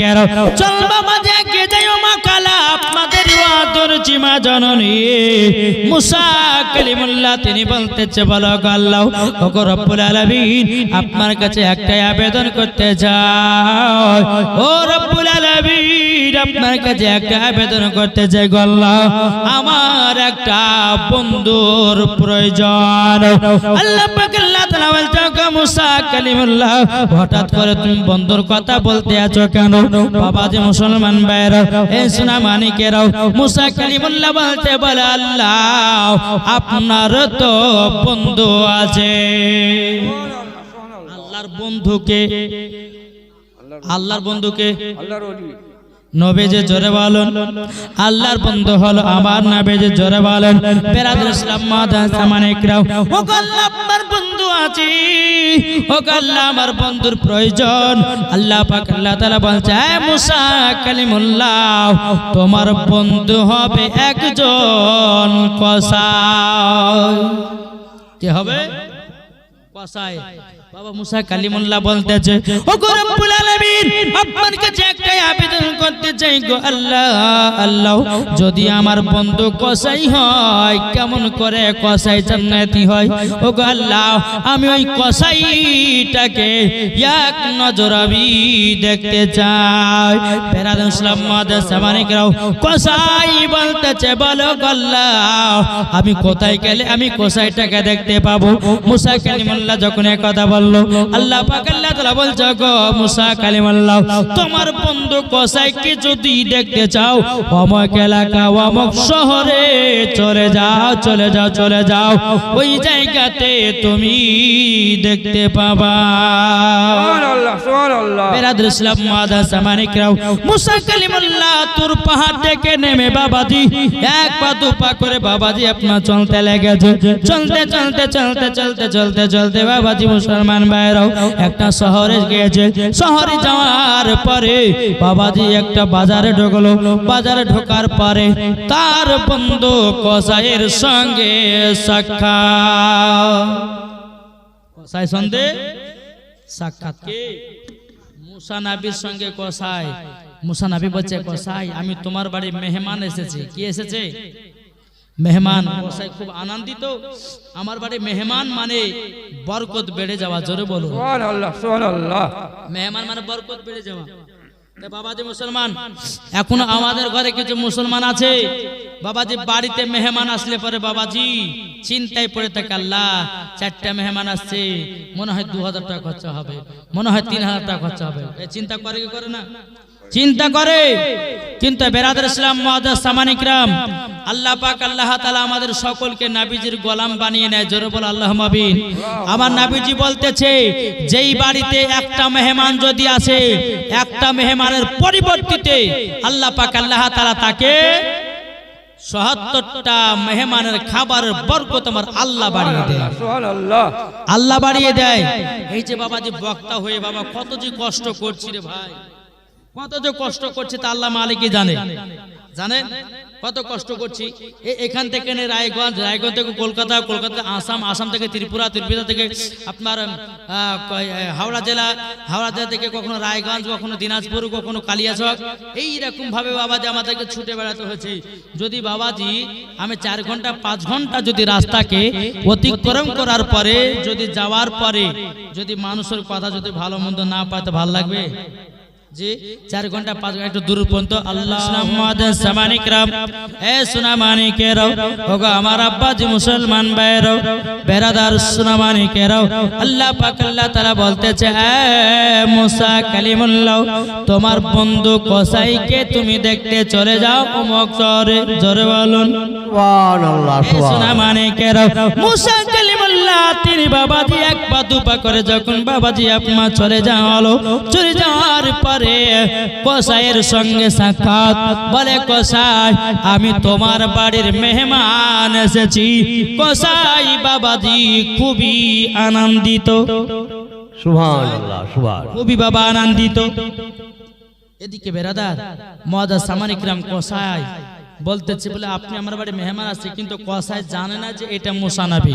মানিকের চল বাবা দেখে যাই মা কালা আপনাদের আদর চিমা জননী। মুসা কালিমুল্লাহ, তিনি বলতেছে, বলো ওগো রব্বুল আলামিন, আপনার কাছে একটাই আবেদন করতে চাই। ও রব্বুল আলামিন, আপনার কাছে একটা আবেদন করতে চাই গো আল্লাহ। আমার একটা বন্ধুর প্রয়োজন। আল্লাহ পাক আল্লাহ তাআলা বলছে গো মুসা কালিমুল্লাহ হঠাৎ করে তুমি বন্ধুর কথা বলতে আছো কেন? বাবা যে মুসলমান ভাইরা এই সোনা মানিকেরাও মুসা কালিমুল্লাহ বলতে বলে আল্লাহ আপনার তো বন্ধু আছে। আল্লাহর বন্ধুকে আল্লাহর বন্ধুকে আল্লাহর নবে যে জোরে বলেন আল্লাহর বন্ধু হলো আমার নবে যে জোরে বলেন। বেরাদুল ইসলাম মাদান সামান ইকরাম ও আল্লাহ আপনার বন্ধু আছে ও আল্লাহ, আমার বন্ধুর প্রয়োজন। আল্লাহ পাক, আল্লাহ তাআলা বলছে হে মুসা কালিমুল্লাহ, তোমার বন্ধু হবে একজন কসাই। কি হবে? কসাই। বাবা মুসা কালিমুল্লাহ বলতেছে ও গো রব্বুল আলামিন আবেদন করতে চাই গো আল্লাহ আল্লাহ, যদি আমার বন্ধু কসাই হয়, কেমন করে কসাই জান্নাতি হয়? ও গো আল্লাহ, আমি ওই কসাইটাকে এক নজর আমি দেখতে চাই। ফেরাদ ইসলাম মাদাস সামানিকরাও কসাই বলতেছে, বলো আল্লাহ, আমি কোথায় গেলে আমি কসাইটাকে দেখতে পাবো? মুসা কালিমুল্লাহ যখন কথা বলল আল্লাহ পাক আল্লাহ তাআলা বলছে গো মুসা কালিমুল্লাহ তোমার বন্ধু কসাইকে যদি দেখতে চাও অমক এলাকা অমক শহরে চলে যাও চলে যাও চলে যাও। ওই জায়গাতে তুমি দেখতে পাবা। বেরাদুল ইসলাম মানিকরাও মুসা কালিমুল্লাহ তোর পাহাড় থেকে নেমে বাবাজি এক পা দু পা করে বাবাজি আপনার চলতে লেগেছে। চলতে চলতে চলতে চলতে চলতে চলতে বাবাজি মুসলমান ভাইরাও একটা শহরে গিয়েছে। শহরে যাওয়ার পরে বাবাজি একটা বাজারে ঢুকলো। বাজারে ঢোকার পরে তার বন্ধু কসাইয়ের সঙ্গে সাক্ষাৎ। কসাই সন্ধে? সাক্ষাৎ কে? মুসা নাবির সঙ্গে কসাই। মুসা নাবি বলছে, কসাই, আমি তোমার বাড়ি মেহমান এসেছি। কি এসেছে? মেহমান কসাই খুব আনন্দিত। আমার বাড়ি মেহমান মানে বরকত বেড়ে যাওয়া জোরে বলো। মেহমান মানে বরকত বেড়ে যাওয়া। বাবাজি মুসলমান এখনও আমাদের ঘরে কিছু মুসলমান আছে? বাবাজি বাড়িতে মেহমান আসলে পরে বাবাজি চিন্তায় পড়ে থাকে আল্লাহ চারটা মেহমান আসছে মনে হয় দু হাজার টাকা খরচা হবে মনে হয় তিন হাজার টাকা খরচা হবে। চিন্তা করে কি করে না? চিন্তা করে। কিন্তু বেরাদার ইসলাম সামানিকরাম আল্লাহ পাক আল্লাহ তাআলা আমাদের সকলকে নাবিজির গোলাম বানিয়ে নেয়। জোরে বল আল্লাহ মাবিন আমার নাবিজি বলতেছে যেই বাড়িতে একটা মেহমান যদি আসে একটা মেহমানের পরিবর্তিতে আল্লাহ পাক আল্লাহ তাআলা তাকে সহাত্তরটা মেহমানের খাবারের বরকত আমার আল্লাহ বাড়িয়ে দেয়। আল্লাহ বাড়িয়ে দেয়। এই যে বাবা যে বক্তা হয়ে বাবা কত যে কষ্ট করছি রে ভাই। কত যে কষ্ট করছে তা আল্লাহ মালিকই জানে। জানেন? কত কষ্ট করছি। এখান থেকে রায়গঞ্জ রায়গঞ্জ থেকে কলকাতা কলকাতা আসাম আসাম থেকে ত্রিপুরা ত্রিপুরা থেকে আপনার হাওড়া জেলা হাওড়া জেলা থেকে কখনো রায়গঞ্জ, কখনো দিনাজপুর, কখনো কালিয়াচক। এই রকম ভাবে বাবাজি আমাদেরকে ছুটে বেড়াতে হয়েছে। যদি বাবাজি আমি চার ঘণ্টা, পাঁচ ঘণ্টা যদি রাস্তাকে অতিক্রম করার পরে, যদি যাওয়ার পরে, যদি মানুষের কথা যদি ভালো মন্দ না পায়, তো ভালো লাগবে? চার ঘণ্টা পাঁচ ঘণ্টা একটু দূর পর্যন্ত। আল্লাহ আমার আব্বা জি মুসলমান ভাইরাও বেরাদার সোনা মানিকেরাও আল্লাহ পাক আল্লাহ তাআলা বলতেছে এ মুসা কালিমুল্লাহ তোমার বন্ধু কসাইকে তুমি দেখতে চলে যাও অমুক শহরে জোরে বলুন। সুবহানাল্লাহ সোনা মানিকেরাও মুসা কালিমুল্লাহ তিনি বাবাজি এক পা দু করে যখন বাবাজি আপনা চলে যাওয়ালো চলে যাওয়ার পরে কসাইয়ের সঙ্গে সাক্ষাৎ বলে কসাই আমি তোমার বাড়ির মেহমান এসেছি। কসাই বাবাজি খুবই আনন্দিত। খুবই বাবা আনন্দিত। এদিকে বেরাদার মদা সামানিকরাম কসাই বলতেছে বলে আপনি আমার বাড়ি মেহমান আছে কিন্তু কসাই জানে না যে এটা মুসানাবি।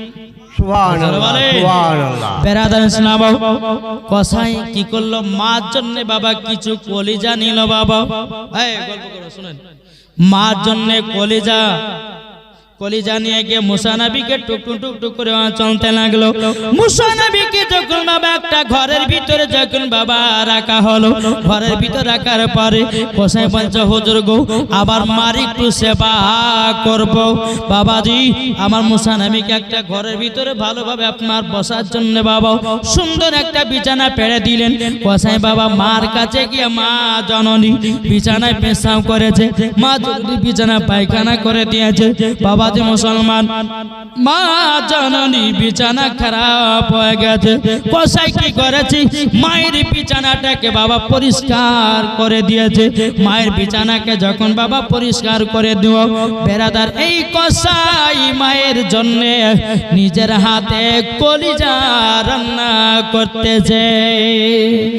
কসাই কি করল? মার জন্য বাবা কিছু কলিজা নিল বাবা। গল্প করো শুনেন। মার জন্য কলিজা কলিজা নিয়ে গিয়ে মুসানবীকে টুক টুক টুক করে চলতে লাগল। যখন বাবা একটা ঘরের ভিতরে, যখন বাবা রাখা হলো, ঘরের ভিতরে রাখার পরে কোসাই পঞ্চ হুজুর আবার মার একটু সেবা করব। বাবাজি, আমার একটা ঘরের ভিতরে ভালোভাবে আপনার বসার জন্য বাবা সুন্দর একটা বিছানা পেড়ে দিলেন। কোসাই বাবা মার কাছে গিয়ে মা জননী বিছানায় পেশাব করেছে। মা যদি বিছানা পায়খানা করে দিয়েছে, বাবা যে মুসলমান মা জননী বিছানা খারাপ হয়ে গেছে। কষাই কি করেছি? মায়ের বিছানাটাকে বাবা পরিষ্কার করে দিয়েছে। মায়ের বিছানাকে যখন বাবা পরিষ্কার করে দিও বেড়াদার এই কষাই মায়ের জন্য নিজের হাতে কলিজা রান্না করতেছে।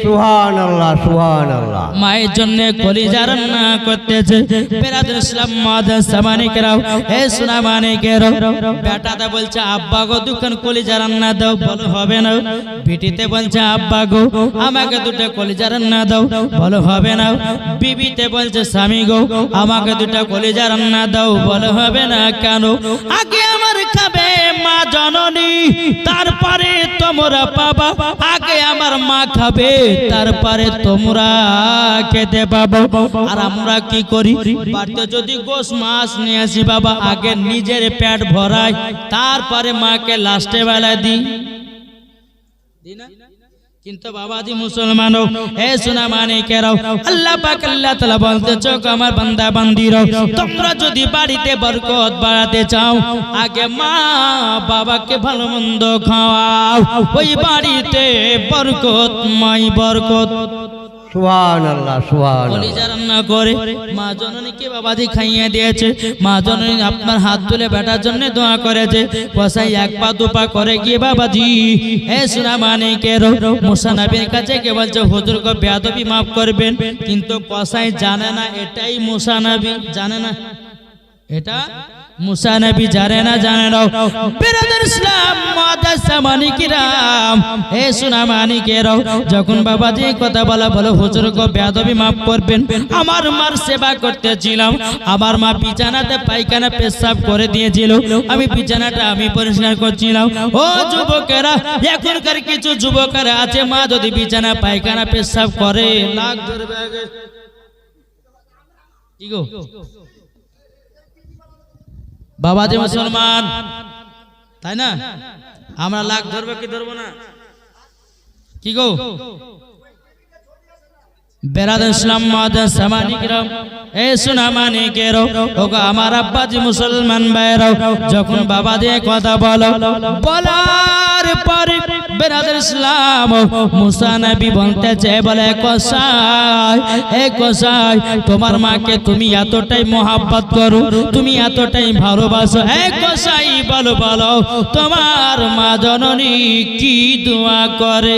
সুবহানাল্লাহ সুবহানাল্লাহ। মায়ের জন্য কলিজা রান্না করতেছে। বেরাদুল ইসলাম মাদার সামানিকেরাও এ সোনা আব্বা গো দাও। বলো, হবে না। গো, আমাকে দুটো কলিজা রান্না দাও। বলো, হবে না। বলছে, স্বামী গো, আমাকে দুটো কলিজা রান্না দাও। বলো, হবে না কেন? আগে আমার খাবে মা জননী, তারপরে তোমরা পাবা। আমার মা খাবে, তারপরে তোমরা খেতে পাবো। আর আমরা কি করি? বাড়িতে যদি গোস মাছ নিয়ে আসি বাবা, আগে নিজের পেট ভরাই, তারপরে মাকে লাস্টে বেলা দিই। দিই না? কিন্তু বাবাজি মুসলমান হে সোনা মানে কেরাও, আল্লাহ পাক আল্লাহ তাআলা বলতে চোখ আমার বান্দা বান্দির তোমরা যদি বাড়িতে বরকত বাড়াতে চাও, আগে মা বাবাকে ভালো মন্দ খাওয়াও, ওই বাড়িতে বরকত মাই বরকত। মা জননীকে বাবাজি খাইয়ে দিয়েছে। মা আপনার হাত তুলে বেটার জন্য দোয়া করেছে। কসাই এক পা, দু পা করে গিয়ে বাবাজি, এ সুনা মানিকের মুসানবীর কাছে কে বলছে, হুজুর গো, বেয়াদবি মাফ করবেন, কিন্তু কসাই জানে না এটাই মুসানবী জানে না? এটা মুসা নবী জানে না জানে না। বেরাদার ইসলাম মাদাসা মানিকিরাম হে সোনা যখন কথা বলা বলো, হুজুর গো মাফ করবেন। আমার মার সেবা করতেছিলাম। আমার মা বিছানাতে পায়খানা পেশাব করে দিয়েছিল। আমি বিছানাটা আমি পরিষ্কার করছিলাম। ও যুবকেরা, এখনকার কিছু যুবকেরা আছে, মা যদি বিছানা, পায়খানা পেশাব করে ধরবে কি গো? বাবা যে মুসলমান। তাই না? আমরা লাখ ধরবো কি ধরবো না? কি গো? বেরাদ ইসলাম মাদার সামানিকরাম এ সোনা মানিকেরও ওগো আমার আব্বাজি মুসলমান ভাইরাও যখন বাবা দিয়ে কথা বলো, বলার পরে বেরাদের ইসলাম মুসা নবী বলতেছে, বলে কসাই, এ কসাই, তোমার মাকে তুমি এতটাই মোহাব্বত করো, তুমি এতটাই ভালোবাসো। এ কসাই, বলো বলো, তোমার মা জননী কি দোয়া করে?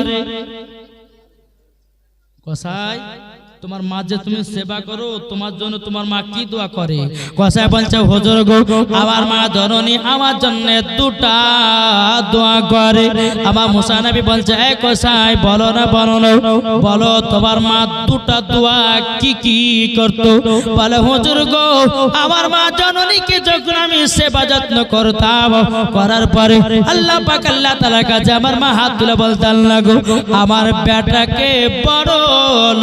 কসাই তোমার মা যে তুমি সেবা করো, তোমার জন্য তোমার মা কি দোয়া করে? কসাই বলছে, হুজুর গো, আমার মা জননী আমার জন্য দুটা দোয়া করে। আমার মুসানবী বলছে, এ কসাই বলো না বলো না, বলো তোমার মা দুটা দোয়া কি কি করতো? বলে, হুজুর গো, আমার মা জননীকে যখন আমি সেবা যত্ন করতাম, করার পরে আল্লাহ পাক, আল্লাহ তাআলার কাছে আমার মা হাত তুলে বলতাম না গো, আমার বেটাকে বড়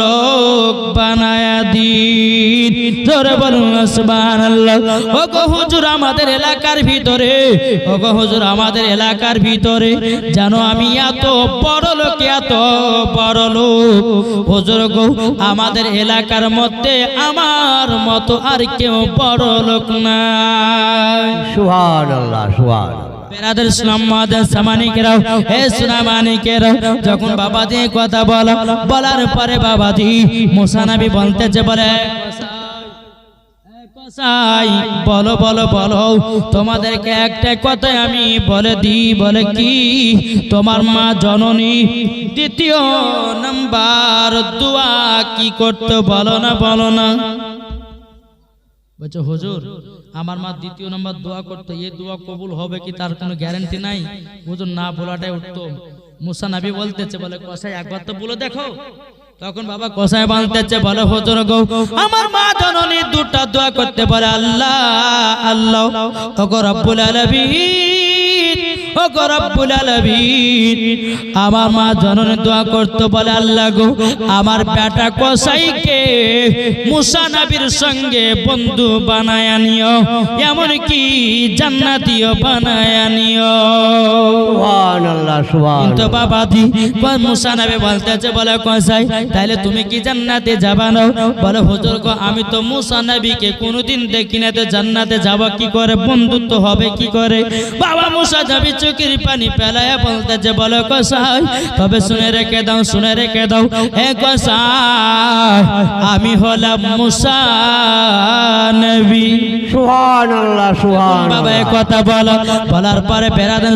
লোক আমাদের এলাকার ভিতরে আমাদের জানো আমি এত বড় লোক, এত বড় লোক। আমাদের এলাকার মধ্যে, আমার মতো আর কেউ বড় লোক নাই। সুবহানাল্লাহ সুবহানাল্লাহ। হে যখন বাবা দিয়ে কথা বলো, বলার পরে বাবাজি মুসানবী বলতেছে বলে কসাই, বলো বলো বলো, তোমাদেরকে একটা কথাই আমি বলে দিই, বলে কি, তোমার মা জননী দ্বিতীয় নাম্বার দোয়া কি করতে বলো না বলো না। বলছে, হুজুর আমার মা দ্বিতীয় নম্বর দোয়া করতো এই দোয়া কবুল হবে কি? তার কোনো গ্যারেন্টি নাই? ওজন না বলাটাই উত্তম। মুসা নাবি বলতেছে, বলে, কসাই একবার তো বলে দেখো। তখন বাবা কষায় বাঁধতেছে বলে, হজর গো, আমার মা জননী দুটা দোয়া করতে পারে আল্লাহ আল্লাহ তখন রব্বুল আলামিন। ওগো রব্বুল আলামিন আমার মা জননী দোয়া করতে বলে আল্লাহ গো আমার বেটা কসাইকে মুসা নবীর সঙ্গে বন্ধু বানায় নিও এমন কি জান্নাতীয় বানায় নিও। সুবহান সুবহান। কিন্তু বাবা দি মুসা নবী বলতেছে বলে কসাই তাহলে তুমি কি জান্নাতে যাবা না বলে হুজুর গো আমি তো মুসা নবীকে কোনোদিন দেখি না তো জান্নাতে যাব কি করে? বন্ধুত্ব হবে কি করে? বাবা মুসা নবী চোখের পানি পেলায় বলতেছে বলে কসাই তবে শুনে রেখে দাও শুনে রেখে দাও। এ কসাই আমি হলাম মুসা নবী। সুবহান আল্লাহ সুবহান বাবা কথা বলো। বলার পরে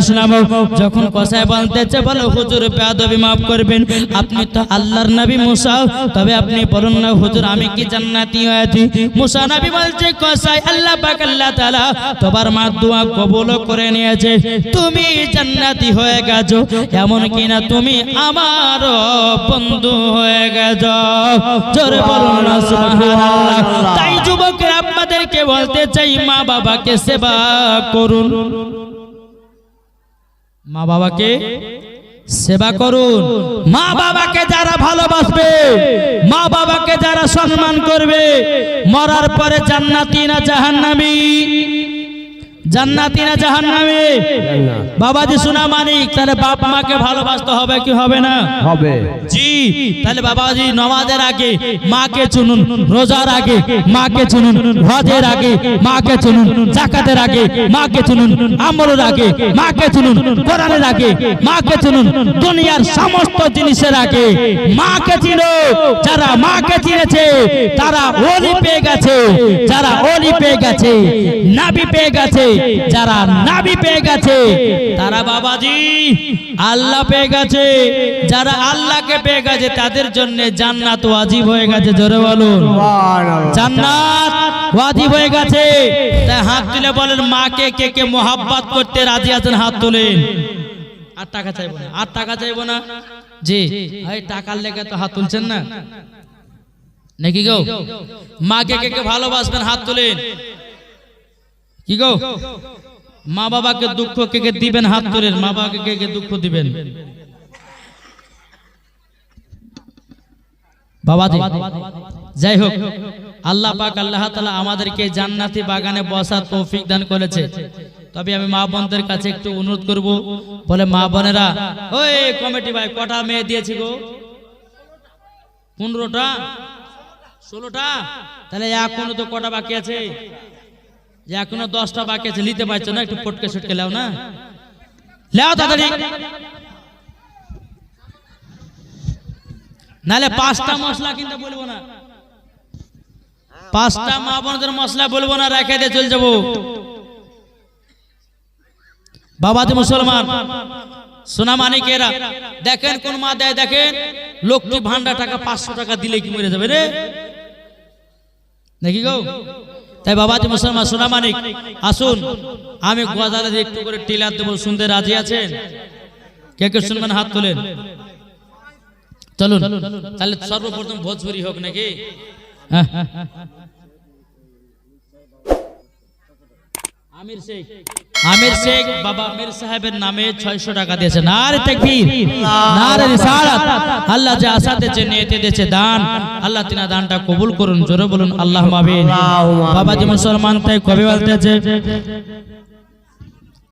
শোনাবো। যখন কসাই বলতেছে বলো হুজুর বেয়াদবি মাফ করবেন। আপনি তো আল্লাহর নবী মুসা। তবে আপনি বলুন না হুজুর আমি কি জান্নাতি হয়েছি? মুসা নবী বলছে কসাই আল্লাহ পাক আল্লাহ তাআলা তোমার মা দোয়া কবুল করে নিয়েছে। তুমি জান্নাতি হয়ে গেছো। এমন কি না তুমি আমার বন্ধু হয়ে গেছো। তাই যুবকের আপনাদেরকে বলতে চাই, মা বাবাকে সেবা করুন। মা বাবাকে সেবা করুন। মা বাবাকে যারা ভালোবাসবে, মা বাবাকে যারা সম্মান করবে, মরার পরে জান্নাতি না জাহান্নামী? জান্নাতি না জাহান্নামী? জান্নাত। বাবাজি শোনা মানিক তাহলে বাপ মাকে ভালোবাসতে হবে কি হবে না? হবে। জি তাহলে বাবাজি নমাজের আগে মাকে চুনুন রোজার আগে মাকে চুনুন হজের আগে মাকে চুনুন জাকাতের আগে মাকে চুনুন আমলের আগে মাকে চুনুন কোরআনের আগে মাকে চুনুন দুনিয়ার সমস্ত জিনিসের আগে মাকে চিনো। যারা মাকে চিনেছে তারা ওলি পেয়ে গেছে যারা ওলি পেয়ে গেছে নাবি পেয়ে গেছে যারা নাবি পেয়ে গেছে তারা বাবাজি আল্লাহ পেয়ে গেছে। যারা আল্লাহকে পেয়ে গেছে তাদের জন্য জান্নাত ওয়াজিব হয়ে গেছে জোরে বলুন। জান্নাত ওয়াজিব হয়ে গেছে। তাই হাত তুলে বলেন মাকে কে কে মোহাব্বত করতে রাজি আছেন হাত তুলেন। আর টাকা চাইব না আর টাকা চাইব না। জি এই টাকার লেগে তো হাত তুলছেন না? নাকি গো? মাকে কে কে ভালোবাসবেন হাত তুলেন। কি গো? মা বাবাকে দুঃখ কে কে দিবেন? হাত তুলেন মা বাবাকে কে কে দুঃখ দিবেন? বাবাজি যাই হোক, আল্লাহ পাক আল্লাহ তাআলা আমাদেরকে জান্নাতি বাগানে বসার তৌফিক দান করেছে। তবে আমি মা বোনদের কাছে একটু অনুরোধ করব। বলে মা বোনেরা, ওই কমিটি ভাই, কটা মেয়ে দিয়েছি গো? পনেরোটা? ষোলোটা? তাহলে এখনও তো কটা বাকি আছে? এখনও দশটা বাকি আছে নিতে পারছ না? একটু ফটকে সটকে লাও না? লাও তাড়াতাড়ি। নালে পাঁচটা মশলা কিনতে বলব না। পাঁচটা মা বোনদের মশলা বলব না রেখে দিয়ে চলে যাব। বাবাজি মুসলমান সোনা মানিকেরা দেখেন কোন মা দেয় দেখেন লক্ষ্মী ভান্ডার টাকা পাঁচশো টাকা দিলে কি মরে যাবে রে? দেখি গো? তাই বাবাজি মুসলমান সোনা মানিক, আসুন। আমি গজালে একটু করে টিলার দেবো, শুনতে রাজি আছেন? কে কে শুনবেন, হাত তোলেন। চলুন, তাহলে সর্বপ্রথম ভোজপুরি হোক নাকি? হ্যাঁ। আমির শেখ। আমির শেখ বাবা আমির সাহেবের নামে ছয়শো টাকা দিয়েছে। নারে তাকবীর নারে রিসালাত। আল্লাহ যে আশা দিয়েছে নিয়তে দিয়েছে দান। আল্লাহ তিনা দানটা কবুল করুন জোরে বলুন আল্লাহ মাবিন বাবা যে মুসলমান তাই কবি বলতেছে